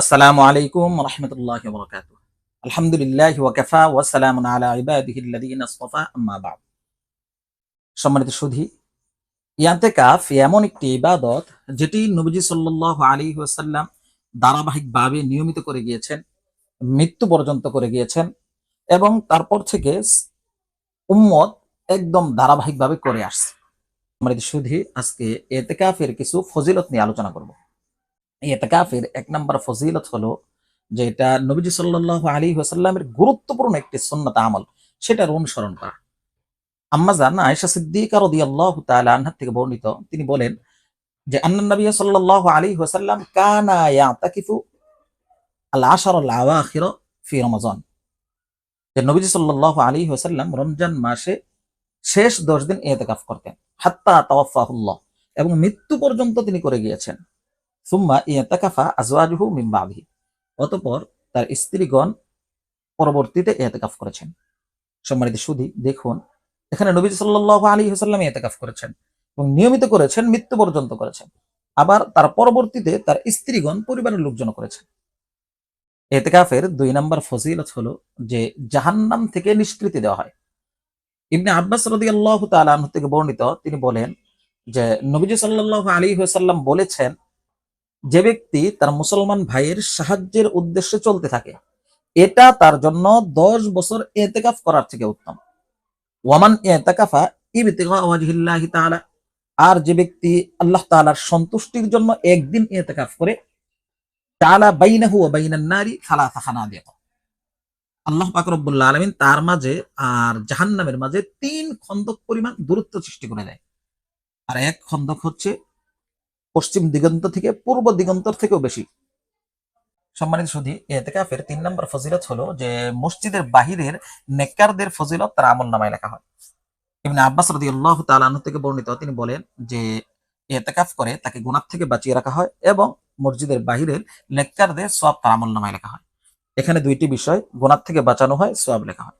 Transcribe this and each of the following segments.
আসসালামু আলাইকুম রহমতুল্লাহ বরকাত আলহামদুলিল্লাহ ওয়াকাফা ওয়াসালাম আলা বা'দ। সম্মানিত সুধী, ইয়ান্তেকাফ এমন একটি ইবাদত যেটি নবীজি সাল্লাল্লাহু আলাইহি ওয়াসাল্লাম ধারাবাহিকভাবে নিয়মিত করে গিয়েছেন, মৃত্যু পর্যন্ত করে গিয়েছেন এবং তারপর থেকে উম্মত একদম ধারাবাহিকভাবে করে আসছে। সম্মানিত সুধী, আজকে এতেকাফের কিছু ফজিলত নিয়ে আলোচনা করব। এতেকাফের এক নম্বর ফজিলত হলো যে এটা নবীজি সাল্লাহ আলী ওয়াসাল্লামের গুরুত্বপূর্ণ একটি সুন্নত আমল, সেটার অনুসরণ করা। আম্মা জান আয়েশা সিদ্দিকা রাদিয়াল্লাহু তাআলা আনহা থেকে বর্ণিত, তিনি বলেন যে আন্নান নবী সাল্লাল্লাহু আলাইহি ওয়াসাল্লাম কানা ইয়াতাকিফু আল আশার আল ফি রমাজান। যে নবীজি সাল্লাল্লাহু আলাইহি ওয়াসাল্লাম রমজান মাসে শেষ দশ দিন ইতিকাফ করতেন, হাত্তা তাওয়াফাহুল্লাহ, এবং মৃত্যু পর্যন্ত তিনি করে গিয়েছেন। সুম্মা ইয়েতাকাফা আজওয়াজুহু মিন বাদিহি। অতঃপর তার স্ত্রীগণ পরবর্তীতে ইয়েতাকাফ করেছেন। সম্মানিত সুধী, দেখুন, এখানে নবী সাল্লাল্লাহু আলাইহি ওয়াসাল্লাম ইয়েতাকাফ করেছেন এবং নিয়মিত করেছেন, মৃত্যু পর্যন্ত করেছেন। আবার তার পরবর্তীতে তার স্ত্রীগণ, পরিবারের লোকজন করেছেন। এতেকাফের দুই নম্বর ফজিলত হলো যে জাহান্নাম থেকে নিষ্কৃতি দেওয়া হয়। ইবনে আব্বাস রাদিয়াল্লাহু তাআলা আনহু থেকে বর্ণিত, তিনি বলেন যে নবীজি সাল্লাল্লাহু আলাইহি ওয়াসাল্লাম বলেছেন যে ব্যক্তি তার মুসলমান ভাইয়ের সাহায্যের উদ্দেশ্যে চলতে থাকে, এটা তার জন্য দশ বছর এতেকাফ করার থেকে উত্তম। ওয়ামান এতেকাফা তাআলা, আর যে ব্যক্তি আল্লাহ তাআলার সন্তুষ্টির জন্য একদিন এতেকাফ করে তাআলা বাইনাহু ওয়া বাইনান নারি সালাসা খানাদিয়া আল্লাহ পাক রব্বুল আলামিন তার মাঝে আর জাহান্নামের মাঝে তিন খন্দক পরিমাণ দূরত্ব সৃষ্টি করে দেয়। আর এক খন্দক হচ্ছে পশ্চিম দিগন্ত থেকে পূর্ব দিগন্তর থেকেও বেশি। সম্মানিত সুধী এতেকাফের তিন নম্বর ফজিলত হলো যে, মসজিদের বাহিরের নেককারদের ফজিলত তার আমল নামায় লেখা হয়। ইবনে আব্বাস রাদিয়াল্লাহু তাআলা আনহু থেকে বর্ণিত, তিনি বলেন যে, এতেকাফ করে তাকে গুনাহ থেকে বাঁচিয়ে রাখা হয় এবং মসজিদের বাহিরের নেককারদের সওয়াব তার আমল নামায় লেখা হয়। এখানে দুইটি বিষয়, গুনাহ থেকে বাঁচানো হয়, সওয়াব লেখা হয়।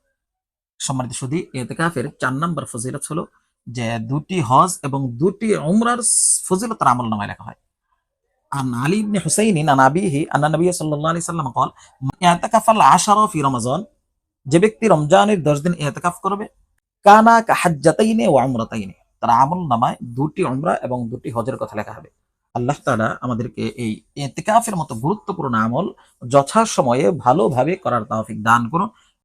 সম্মানিত সুধী এতেকাফের চার নম্বর ফজিলত হলো যে দুটি হজ এবং দুটি উমরার ফজিলত তার আমল নামায় লেখা হয় عن علي بن حسين عن أبيه أن النبي صلى الله عليه وسلم قال من اعتكف العشر في رمضان যে ব্যক্তি রমজানের দশ দিন এতেকাফ করবে কানা কাহাজ্জাতাইনে ও আমরাতাইনে তার আমল নামায় দুটি উমরা এবং দুটি হজের কথা লেখা হবে আল্লাহ তাআলা আমাদেরকে এই এতেকাফের মতো গুরুত্বপূর্ণ আমল যথা সময়ে ভালোভাবে করার তৌফিক দান করুন